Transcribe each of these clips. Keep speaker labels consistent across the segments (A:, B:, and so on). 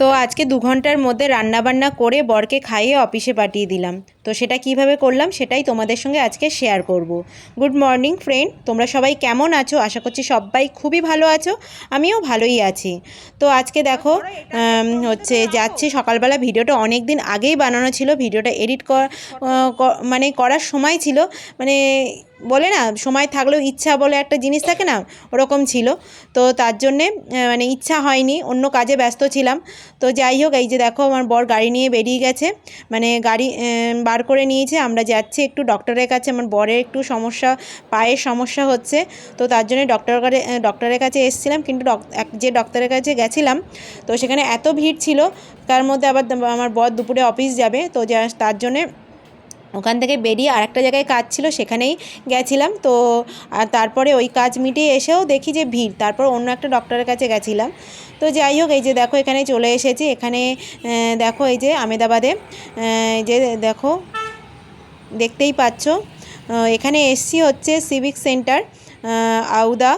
A: তো আজকে দু ঘণ্টার মধ্যে রান্নাবান্না করে বরকে খাইয়ে অফিসে পাঠিয়ে দিলাম। তো সেটা কীভাবে করলাম সেটাই তোমাদের সঙ্গে আজকে শেয়ার করব। গুড মর্নিং ফ্রেন্ড তোমরা সবাই কেমন আছো? আশা করছি সবাই খুবই ভালো আছো। আমিও ভালোই আছি। তো আজকে দেখো হচ্ছে যাচ্ছি সকালবেলা। ভিডিওটা অনেক দিন আগেই বানানো ছিল। ভিডিওটা এডিট মানে করার সময় ছিল। মানে বলে না, সময় থাকলেও ইচ্ছা বলে একটা জিনিস থাকে না, ওরকম ছিল। তো তার জন্যে মানে ইচ্ছা হয়নি, অন্য কাজে ব্যস্ত ছিলাম। তো যাই হোক, এই যে দেখো, আমার বর গাড়ি নিয়ে বেরিয়ে গেছে। মানে গাড়ি বার করে নিয়েছে, আমরা যাচ্ছি একটু ডক্টরের কাছে। আমার বরের একটু সমস্যা, পায়ের সমস্যা হচ্ছে। তো তার জন্য ডক্টর ডক্টরের কাছে এসেছিলাম। কিন্তু যে ডক্টরের কাছে গেছিলাম, তো সেখানে এত ভিড় ছিল, তার মধ্যে আবার আমার বর দুপুরে অফিস যাবে। তো তার জন্যে ওখান থেকে বেরিয়ে আরেকটা জায়গায় কাজ ছিল, সেখানেই গেছিলাম। তো তারপরে ওই কাজ মিটিয়ে এসেও দেখি যে ভিড়, তারপর অন্য একটা ডক্টরের কাছে গেছিলাম। তো যাই হোক, এই যে দেখো, এখানে চলে এসেছি। এখানে দেখো, এই যে আমেদাবাদে যে দেখো, দেখতেই পাচ্ছ। এখানে এসছি হচ্ছে সিভিক সেন্টার আউদা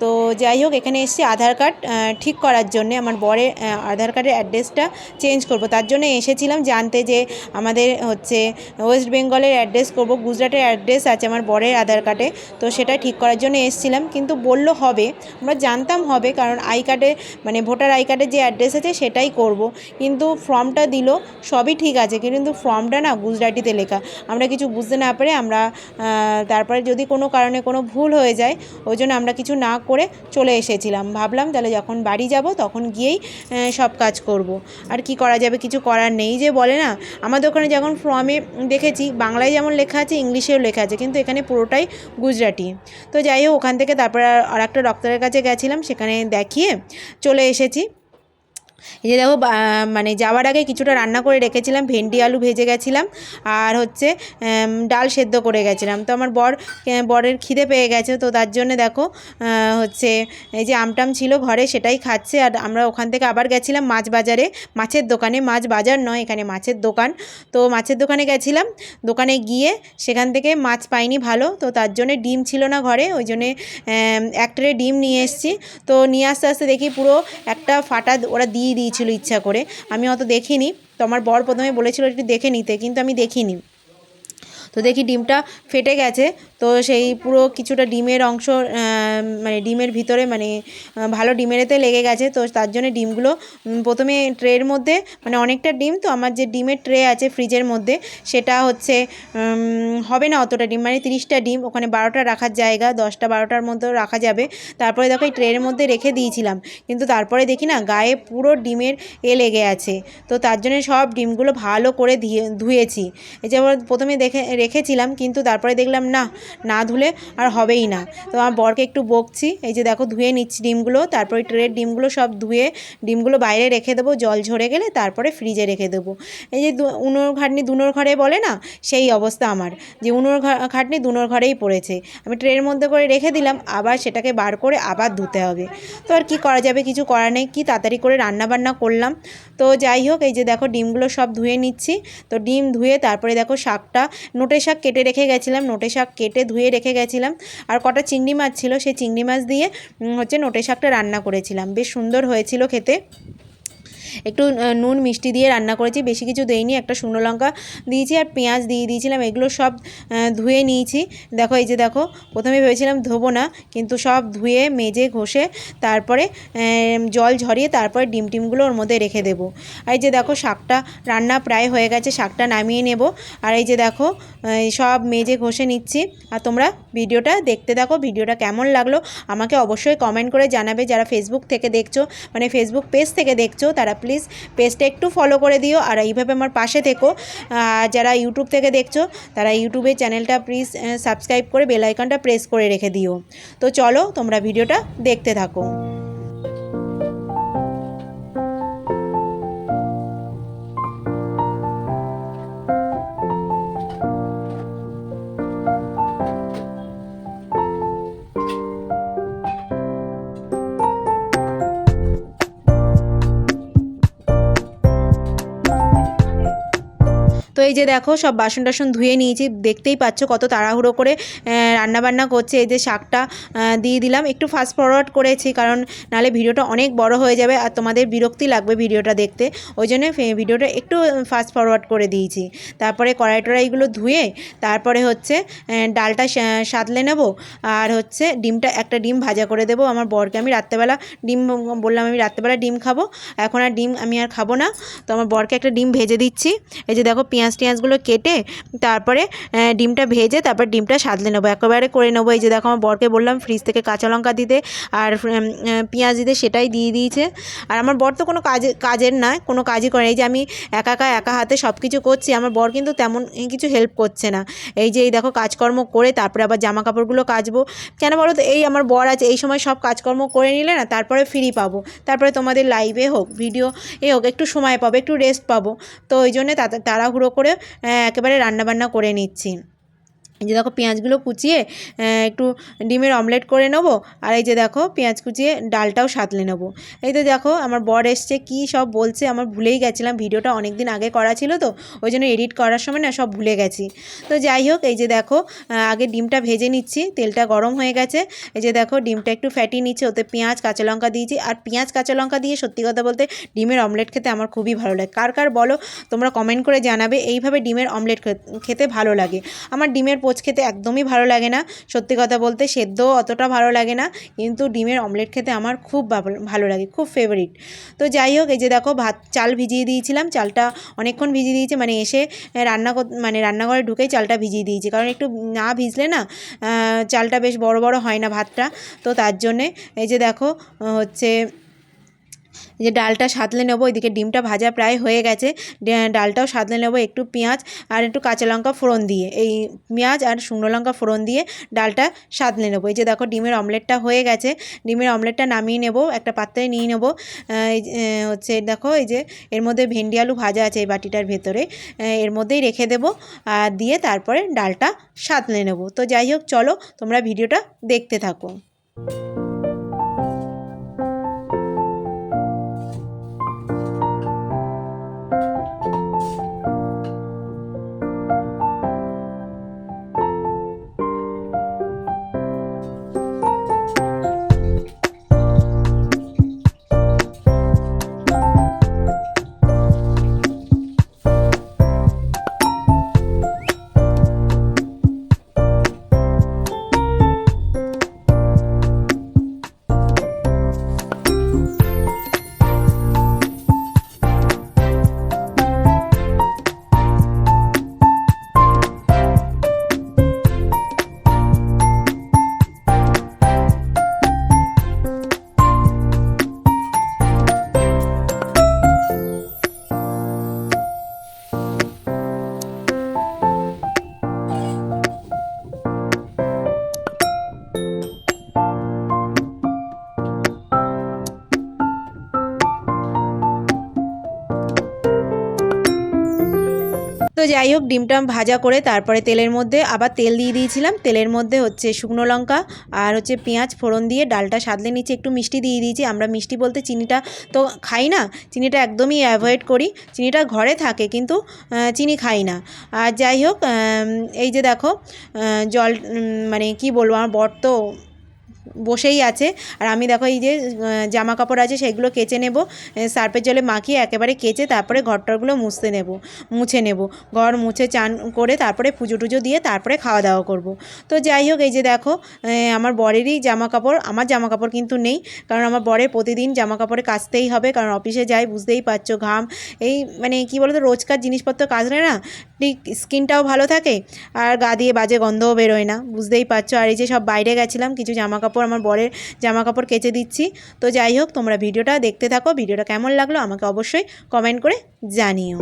A: তো যাই হোক, এখানে এসছি আধার কার্ড ঠিক করার জন্যে। আমার বরের আধার কার্ডের অ্যাড্রেসটা চেঞ্জ করব। তার জন্য এসেছিলাম জানতে যে আমাদের হচ্ছে ওয়েস্ট বেঙ্গলের অ্যাড্রেস করব, গুজরাটের অ্যাড্রেস আছে আমার বরের আধার কার্ডে। তো সেটা ঠিক করার জন্য এসেছিলাম, কিন্তু বলল হবে, আমরা জানতাম হবে, কারণ আই কার্ডে মানে ভোটার আই কার্ডে যে অ্যাড্রেস আছে সেটাই করব। কিন্তু ফর্মটা দিল, সবই ঠিক আছে, কিন্তু ফর্মটা না গুজরাটিতে লেখা। আমরা কিছু বুঝতে না পেরে আমরা তারপরে যদি কোনো কারণে কোনো ভুল হয়ে যায়, ওই জন্য আমরা কিছু না করে চলে এসেছিলাম। ভাবলাম তাহলে যখন বাড়ি যাব তখন গিয়েই সব কাজ করব। আর কি করা যাবে কিছু করার নেই যে বলে না। আমাদের ওখানে যখন ফর্মে দেখেছি, বাংলায় যেমন লেখা আছে, ইংলিশেও লেখা আছে, কিন্তু এখানে পুরোটাই গুজরাটি। তো যাই হোক, ওখান থেকে তারপরে আর একটা ডক্টরের কাছে গেছিলাম, সেখানে দেখিয়ে চলে এসেছি। এই যে দেখো মানে যাওয়ার আগে কিছুটা রান্না করে রেখেছিলাম, ভেন্ডি, আলু ভেজে গেছিলাম, আর হচ্ছে ডাল সেদ্ধ করে গেছিলাম। তো আমার বর বরের খিদে পেয়ে গেছে, তো তার জন্য দেখো হচ্ছে, এই যে আমটাম ছিল ঘরে সেটাই খাচ্ছে, আর আমরা ওখান থেকে আবার গেছিলাম মাছ বাজারে, মাছের দোকানে, মাছ বাজার নয়, এখানে মাছের দোকান। তো মাছের দোকানে গেছিলাম, দোকানে গিয়ে সেখান থেকে মাছ পাইনি ভালো, তো তার জন্যে ডিম ছিল না ঘরে, ওই জন্যে এক ট্রে ডিম নিয়ে এসেছি। তো নিয়ে আসতে আসতে দেখি পুরো একটা ফাটা, ওরা দিয়ে দিয়েছিল ইচ্ছা করে। আমি অত দেখিনি। তো আমার বর প্রথমে বলেছিল একটু দেখে নিতে। কিন্তু আমি দেখিনি। তো দেখি ডিমটা ফেটে গেছে। তো সেই পুরো কিছুটা ডিমের অংশ মানে ডিমের ভিতরে মানে ভালো ডিমেরেতে লেগে গেছে। তো তার জন্য ডিমগুলো প্রথমে ট্রের মধ্যে মানে অনেকটা ডিম, তো আমার যে ডিমের ট্রে আছে ফ্রিজের মধ্যে, সেটা হচ্ছে হবে না অতটা ডিম মানে তিরিশটা ডিম, ওখানে বারোটা রাখার জায়গা, দশটা বারোটার মধ্যে রাখা যাবে। তারপরে দেখো এই ট্রের মধ্যে রেখে দিয়েছিলাম, কিন্তু তারপরে দেখি না, গায়ে পুরো ডিমের এ লেগে আছে। তো তার জন্য সব ডিমগুলো ভালো করে ধুয়ে, ধুয়েছি। এই প্রথমে দেখে, রেখেছিলাম, কিন্তু তারপরে দেখলাম না না ধুলে আর হবেই না। তো আমার বরকে একটু বকছি, এই যে দেখো ধুয়ে নিচ্ছি ডিমগুলো, তারপরে ট্রের ডিমগুলো সব ধুয়ে ডিমগুলো বাইরে রেখে দেবো, জল ঝরে গেলে তারপরে ফ্রিজে রেখে দেবো। এই যে উনোর খাটনি দুনোর ঘরে বলে না, সেই অবস্থা আমার, যে উনোর খাটনি দুনোর ঘরেই পড়েছে। আমি ট্রের মধ্যে করে রেখে দিলাম, আবার সেটাকে বার করে আবার ধুতে হবে। তো আর কি করা যাবে কিছু করার নেই, কি তাড়াতাড়ি করে রান্না বান্না করলাম। তো যাই হোক, এই যে দেখো ডিমগুলো সব ধুয়ে নিচ্ছি। তো ডিম ধুয়ে তারপরে দেখো শাকটা, নোটে শাক কেটে রেখে গেছিলাম, নোটে শাক কেটে ধুয়ে রেখে গেছিলাম। আর কটা চিংড়ি মাছ ছিল, সেই চিংড়ি মাছ দিয়ে হচ্ছে নোটে শাকটা রান্না করেছিলাম। বেশ সুন্দর হয়েছিল খেতে। একটু নুন, মিষ্টি দিয়ে রান্না করেছি, বেশি কিছু দেইনি, একটা শুকনো লঙ্কা দিয়েছি আর পেঁয়াজ দিয়ে দিয়েছিলাম, এগুলো সব ধুয়ে নিয়েছি। দেখো, এই যে দেখো, প্রথমে ভেবেছিলাম ধোবো না, কিন্তু সব ধুয়ে, মেজে, ঘষে, তারপরে জল ঝরিয়ে তারপরে ডিম টিমগুলো ওর মধ্যে রেখে দেবো। আর এই যে দেখো, শাকটা রান্না প্রায় হয়ে গেছে, শাকটা নামিয়ে নেব। আর এই যে দেখো সব মেজে, ঘষে নিচ্ছি। আর তোমরা ভিডিওটা দেখতে দেখো ভিডিওটা কেমন লাগল, আমাকে অবশ্যই কমেন্ট করে জানাবে। যারা ফেসবুক থেকে দেখছ মানে ফেসবুক পেজ থেকে দেখছ, তারা প্লিজ পেজটা একটু ফলো করে দিও আর এইভাবে আমার পাশে থেকো। যারা ইউটিউব থেকে দেখছ, তারা ইউটিউবে চ্যানেলটা প্লিজ সাবস্ক্রাইব করে বেল প্রেস করে রেখে দিও। তো চলো, তোমরা ভিডিওটা দেখতে থাকো। এই যে দেখো, সব বাসন টাসন ধুয়ে নিয়েছি। দেখতেই পাচ্ছ কত তাড়াহুড়ো করে রান্না বান্না করছে। এই যে শাকটা দিয়ে দিলাম। একটু ফাস্ট ফরওয়ার্ড করেছি, কারণ নাহলে ভিডিওটা অনেক বড় হয়ে যাবে আর তোমাদের বিরক্তি লাগবে ভিডিওটা দেখতে। ওই জন্য ভিডিওটা একটু ফাস্ট ফরওয়ার্ড করে দিয়েছি। তারপরে কড়াই টড়াইগুলো ধুয়ে, তারপরে হচ্ছে ডালটা সা- সাঁতলে নেব। আর হচ্ছে ডিমটা, একটা ডিম ভাজা করে দেবো। আমার বরকে আমি রাত্রেবেলা ডিম, বললাম আমি রাত্রেবেলা ডিম খাব। এখন আর ডিম আমি আর খাব না। তো আমার বরকে একটা ডিম ভেজে দিচ্ছি। এই যে দেখো পেঁয়াজ টিয়াজগুলো কেটে তারপরে ডিমটা ভেজে তারপর ডিমটা সাদলে নেব। একেবারে করে নেব। এই যে দেখো, আমার বরকে বললাম ফ্রিজ থেকে কাঁচা লঙ্কা দিতে আর পেঁয়াজ দিতে সেটাই দিয়ে দিয়েছে। আর আমার বর তো কোনো কাজে, কাজের না কোনো কাজই করে। এই যে আমি একা একা একা হাতে সব কিছু করছি, আমার বর কিন্তু তেমন কিছু হেল্প করছে না। এই যে এই দেখো, কাজকর্ম করে তারপরে আবার জামা কাপড়গুলো কাচবো। কেন বলো তো, এই আমার বর আছে, এই সময় সব কাজকর্ম করে নিলে না, তারপরে ফ্রি পাবো। তারপরে তোমাদের লাইভে হোক ভিডিও এ হোক, একটু সময় পাবো, একটু রেস্ট পাবো। তো ওই জন্যে তাড়া- তাড়াহুড়ো করে আহ, একেবারে রান্নাবান্না করে নিচ্ছি। যে দেখো পেঁয়াজগুলো কুচিয়ে একটু ডিমের অমলেট করে নেব, আর এই যে দেখো পেঁয়াজ কুচিয়ে ডালটাও সাঁতলে নেব। এই তো দেখো আমার বর এসছে, কী সব বলছে আমার ভুলেই গেছিলাম, ভিডিওটা অনেক দিন আগে করা ছিল তো, ওই জন্য এডিট করার সময় না সব ভুলে গেছি। তো যাই হোক, এই যে দেখো আগে ডিমটা ভেজে নিচ্ছি, তেলটা গরম হয়ে গেছে, এই যে দেখো ডিমটা একটু ফ্যাটিয়ে নিচ্ছে, ওতে পেঁয়াজ, কাঁচা লঙ্কা দিয়েছি, আর পেঁয়াজ, কাঁচা লঙ্কা দিয়ে সত্যি কথা বলতে ডিমের অমলেট খেতে আমার খুবই ভালো লাগে। কার কার বলো, তোমরা কমেন্ট করে জানাবে, এইভাবে ডিমের অমলেট খেতে ভালো লাগে। আমার ডিমের পোচ খেতে একদমই ভালো লাগে না। সত্যি কথা বলতে সেদ্ধও অতটা ভালো লাগে না, কিন্তু ডিমের অমলেট খেতে আমার খুব ভালো- লাগে, খুব ফেভারিট তো যাই হোক, এই যে দেখো ভাত, চাল ভিজিয়ে দিয়েছিলাম, চালটা অনেকক্ষণ ভিজিয়ে দিয়েছি মানে এসে রান্না মানে রান্নাঘরে ঢুকেই চালটা ভিজিয়ে দিয়েছি, কারণ একটু না ভিজলে না চালটা বেশ বড় বড় হয় না ভাতটা। তো তার জন্যে এই যে দেখো হচ্ছে যে ডালটা সাঁতলে নেব এদিকে ডিমটা ভাজা প্রায় হয়ে গেছে। ডালটাও সাঁতলে নেব একটু পেঁয়াজ আর একটু কাঁচা লঙ্কা ফোড়ন দিয়ে। এই পেঁয়াজ আর শুকনো লঙ্কা ফোড়ন দিয়ে ডালটা সাঁতলে নেব। এই যে দেখো ডিমের অমলেটটা হয়ে গেছে। ডিমের অমলেটটা নামিয়ে নেব, একটা পাত্রে নিয়ে নেব। হচ্ছে দেখো এই যে এর মধ্যে ভেন্ডি আলু ভাজা আছে এই বাটিটার ভেতরে। এর মধ্যেই রেখে দেবো আর দিয়ে তারপরে ডালটা সাঁতলে নেব। তো যাই হোক, চলো তোমরা ভিডিওটা দেখতে থাকো। তো যাই হোক ডিমটা ভাজা করে তারপরে তেলের মধ্যে আবার তেল দিয়ে দিয়েছিলাম। তেলের মধ্যে হচ্ছে শুকনো লঙ্কা আর হচ্ছে পেঁয়াজ ফোড়ন দিয়ে ডালটা সাদলে নিচে একটু মিষ্টি দিয়ে দিয়েছি। আমরা মিষ্টি বলতে চিনিটা তো খাই না, চিনিটা একদমই অ্যাভয়েড করি। চিনিটা ঘরে থাকে কিন্তু চিনি খাই না। আর যাই হোক এই যে দেখো জল মানে কি বলব, আমার বর তো বসেই আছে। আর আমি দেখো এই যে জামা কাপড় আছে সেগুলো কেচে নেব। সার্ফের জলে মাখিয়ে একেবারে কেচে তারপরে ঘরটরগুলো মুছতে নেব, মুছে নেব। ঘর মুছে চান করে তারপরে পুজো টুজো দিয়ে তারপরে খাওয়া দাওয়া করব। তো যাই হোক, এই যে দেখো আমার বরেরই জামা কাপড় আমার জামা কাপড় কিন্তু নেই। কারণ আমার বরের প্রতিদিন জামা কাপড়ে কাচতেই হবে। কারণ অফিসে যাই বুঝতেই পারছ ঘাম। এই মানে কি বলতো, রোজকার জিনিসপত্র কাচলে না, ঠিক স্কিনটাও ভালো থাকে। আর গা দিয়ে বাজে গন্ধও বেরোয় না, বুঝতেই পারছ। আর এই যে সব বাইরে গেছিলাম, কিছু জামা কাপড় আমার বরের জামা কাপড় কেচে দিচ্ছি। তো যাই হোক, তোমরা ভিডিওটা দেখতে থাকো, ভিডিওটা কেমন লাগল আমাকে অবশ্যই কমেন্ট করে জানিও।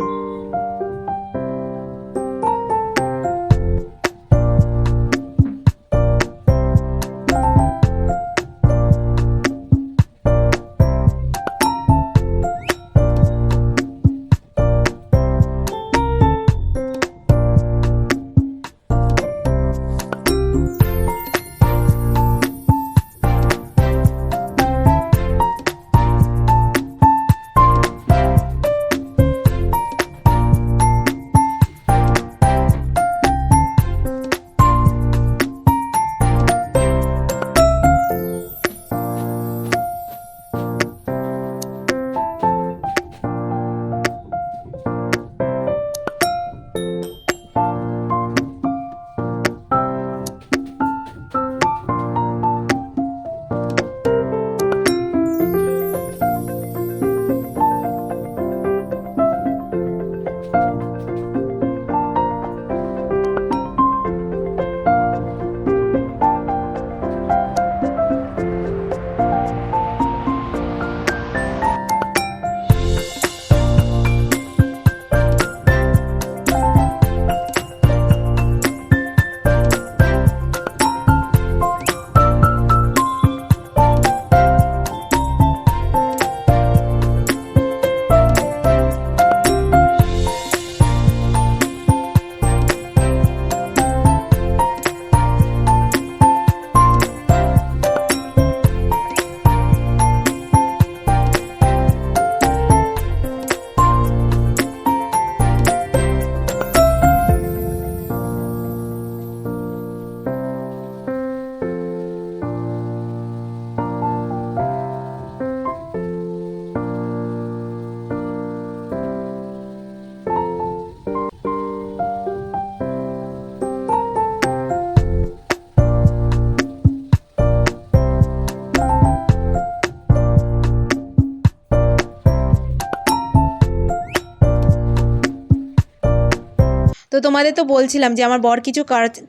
A: তোমাদের তো বলছিলাম যে আমার বর কিছু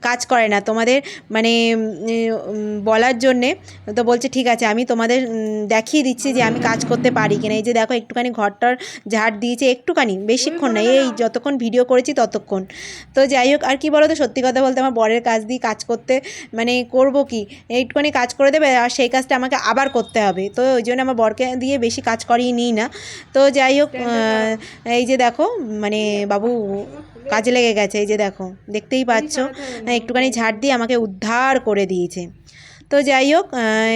A: কাজ- করে না। তোমাদের মানে বলার জন্যে তো বলছে ঠিক আছে আমি তোমাদের দেখিয়ে দিচ্ছি যে আমি কাজ করতে পারি কিনা। এই যে দেখো একটুখানি ঘরটার ঝাড় দিয়েছে একটুখানি বেশিক্ষণ না এই যতক্ষণ ভিডিও করেছি ততক্ষণ। তো যাই হোক আর কি বলো তো সত্যি কথা বলতে আমার বরের কাজ দিয়ে কাজ করতে মানে করব কি? একটুখানি কাজ করে দেবে আর সেই কাজটা আমাকে আবার করতে হবে। তো ওই জন্য আমার বরকে দিয়ে বেশি কাজ করিয়ে নিই না। তো যাই হোক এই যে দেখো মানে বাবু কাজে লেগে গেছে এই যে দেখো দেখতেই পাচ্ছ। একটুখানি ঝাড় দিয়ে আমাকে উদ্ধার করে দিয়েছে। তো যাই হোক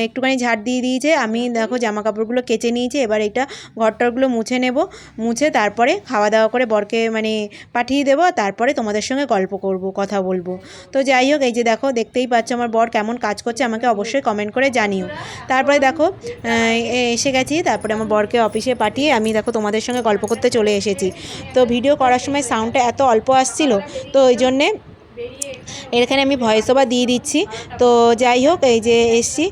A: একটুখানি ঝাড় দিয়ে দিয়েছে। আমি দেখো জামা কাপড়গুলো কেচে নিয়েছি, এবার এটা ঘরটরগুলো মুছে নেব। মুছে তারপরে খাওয়া দাওয়া করে বরকে মানে পাঠিয়ে দেবো তারপরে তোমাদের সঙ্গে গল্প করব, কথা বলব। তো যাই হোক, এই যে দেখো, দেখতেই পাচ্ছ আমার বর কেমন কাজ করছে, আমাকে অবশ্যই কমেন্ট করে জানিও। তারপরে দেখো এসে গেছি, তারপরে আমার বরকে অফিসে পাঠিয়ে আমি দেখো তোমাদের সঙ্গে গল্প করতে চলে এসেছি। তো ভিডিও করার সময় সাউন্ডটা এত অল্প আসছিল, তো ওই জন্যে এখানে আমি ভয়েস ওভার দিয়ে দিচ্ছি। তো যাই হোক, এই যে এসছি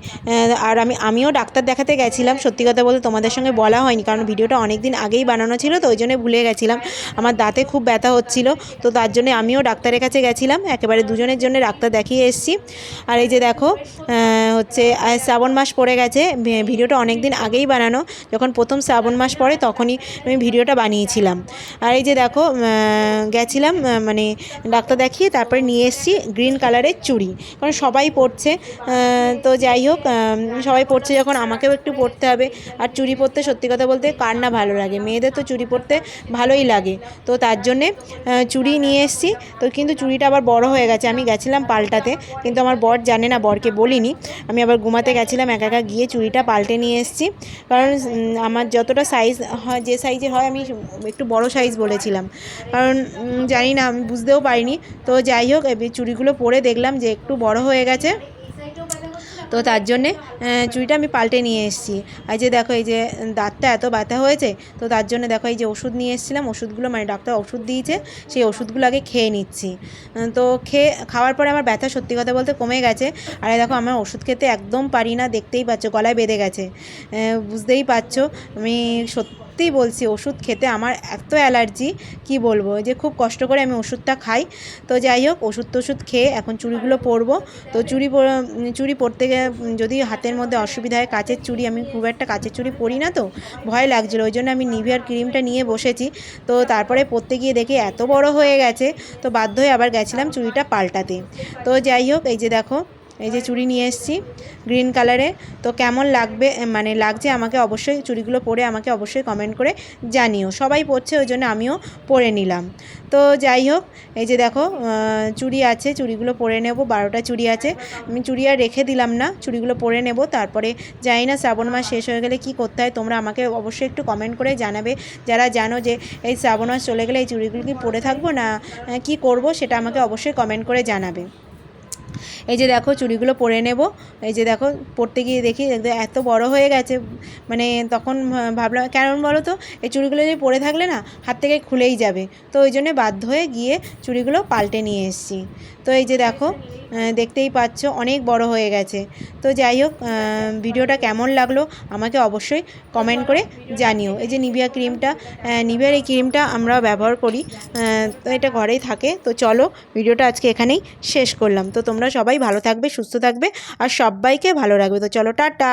A: আর আমি, আমিও ডাক্তার দেখাতে গেছিলাম। সত্যি কথা বলতে তোমাদের সঙ্গে বলা হয়নি, কারণ ভিডিওটা অনেক দিন আগেই বানানো ছিল, তো ওই জন্য ভুলে গেছিলাম। আমার দাঁতে খুব ব্যথা হচ্ছিল, তো তার জন্য আমিও ডাক্তারের কাছে গেছিলাম। একেবারে দুজনের জন্য ডাক্তার দেখিয়ে এসছি। আর এই যে দেখো হচ্ছে শ্রাবণ মাস পড়ে গেছে। ভিডিওটা অনেক দিন আগেই বানানো। যখন প্রথম শ্রাবণ মাস পড়ে, তখনই আমি ভিডিওটা বানিয়েছিলাম। আর এই যে দেখো গেছিলাম মানে ডাক্তার দেখিয়ে তারপরে নিয়ে এসেছি। গ্রিন কালারের চুড়ি। কারণ সবাই পরছে তো যাই হোক সবাই পরছে যখন, আমাকেও একটু পরতে হবে। আর চুড়ি পরতে সত্যি কথা বলতে কার না ভালো লাগে? মেয়েদের তো চুড়ি পরতে ভালোই লাগে। তো তার জন্যে চুড়ি নিয়ে এসেছি। তো কিন্তু চুড়িটা আবার বড় হয়ে গেছে। আমি গেছিলাম পাল্টাতে, কিন্তু আমার বর জানে না, বরকে বলিনি। আমি আবার ঘুমাতে গেছিলাম, একা একা গিয়ে চুড়িটা পাল্টে নিয়ে এসেছি। কারণ আমার যতটা সাইজ হয়, যে সাইজে হয়, আমি একটু বড় সাইজ বলেছিলাম। কারণ জানি না, আমি বুঝতেও পারিনি। তো যাই হোক চুড়িগুলো পরে দেখলাম যে একটু বড় হয়ে গেছে। তো তার জন্যে চুড়িটা আমি পাল্টে নিয়ে এসেছি। আর যে দেখো, এই যে দাঁতটা এত ব্যথা হয়েছে, তো তার জন্য দেখো, এই যে ওষুধ নিয়ে এসেছিলাম, ওষুধগুলো মানে ডাক্তার ওষুধ দিয়েছে, সেই ওষুধগুলো আগে খেয়ে নিচ্ছি। তো খেয়ে, খাওয়ার পরে আমার ব্যথা সত্যি কথা বলতে কমে গেছে। আর দেখো, আমার ওষুধ খেতে একদম পারি না, দেখতেই পাচ্ছ, গলায় বেঁধে গেছে। বুঝতেই পারছ, আমি সত্যিই বলছি, ওষুধ খেতে আমার এত অ্যালার্জি, কি বলব? যে খুব কষ্ট করে আমি ওষুধটা খাই। তো যাই হোক, ওষুধ টষুধ খেয়ে এখন চুড়িগুলো পরবো। তো চুড়ি চুড়ি পরতে গিয়ে যদি হাতের মধ্যে অসুবিধা হয়, কাচের চুড়ি, আমি খুব একটা কাচের চুড়ি পরি না তো? ভয় লাগছিল, ওই জন্য আমি নিভিয়ার ক্রিমটা নিয়ে বসেছি। তো তারপরে পরতে গিয়ে দেখি এত বড় হয়ে গেছে, তো বাধ্য হয়ে আবার গেছিলাম চুড়িটা পাল্টাতে। তো যাই হোক, এই যে দেখো এই যে চুড়ি নিয়ে এসেছি গ্রিন কালারে তো কেমন লাগবে মানে লাগছে আমাকে অবশ্যই চুড়িগুলো পরে আমাকে অবশ্যই কমেন্ট করে জানিও। সবাই পরছে, ওই জন্য আমিও পরে নিলাম। তো যাই হোক, এই যে দেখো চুড়ি আছে, চুড়িগুলো পরে নেব, বারোটা চুড়ি আছে। আমি চুড়ি আর রেখে দিলাম না, চুড়িগুলো পরে নেব। তারপরে জানি না শ্রাবণ মাস শেষ হয়ে গেলে কি করতে হয়, তোমরা আমাকে অবশ্যই একটু কমেন্ট করে জানাবে। যারা জানো যে এই শ্রাবণ মাস চলে গেলে এই চুড়িগুলো কি পরে থাকব না কি করব সেটা আমাকে অবশ্যই কমেন্ট করে জানাবে। এই যে দেখো চুড়িগুলো পরে নেব। এই যে দেখো, পরতে গিয়ে দেখি এত বড় হয়ে গেছে। মানে তখন ভাবলাম, কেমন বলো তো, এই চুড়িগুলো যদি পরে থাকলে না, হাত থেকে খুলেই যাবে। তো ওই জন্যে বাধ্য হয়ে গিয়ে চুড়িগুলো পাল্টে নিয়ে এসেছি। তো এই যে দেখো দেখতেই পাচ্ছ, অনেক বড় হয়ে গেছে। তো যাই হোক ভিডিওটা কেমন লাগল আমাকে অবশ্যই কমেন্ট করে জানিও। এই যে নিভিয়া ক্রিমটা নিভিয়ার এই ক্রিমটা আমরা ব্যবহার করি। তো এটা ঘরেই থাকে। তো চলো, ভিডিওটা আজকে এখানেই শেষ করলাম। তো তোমরা সবাই ভালো থাকবে সুস্থ থাকবে আর সবাইকে ভালো রাখবে। তো চলো টাটা।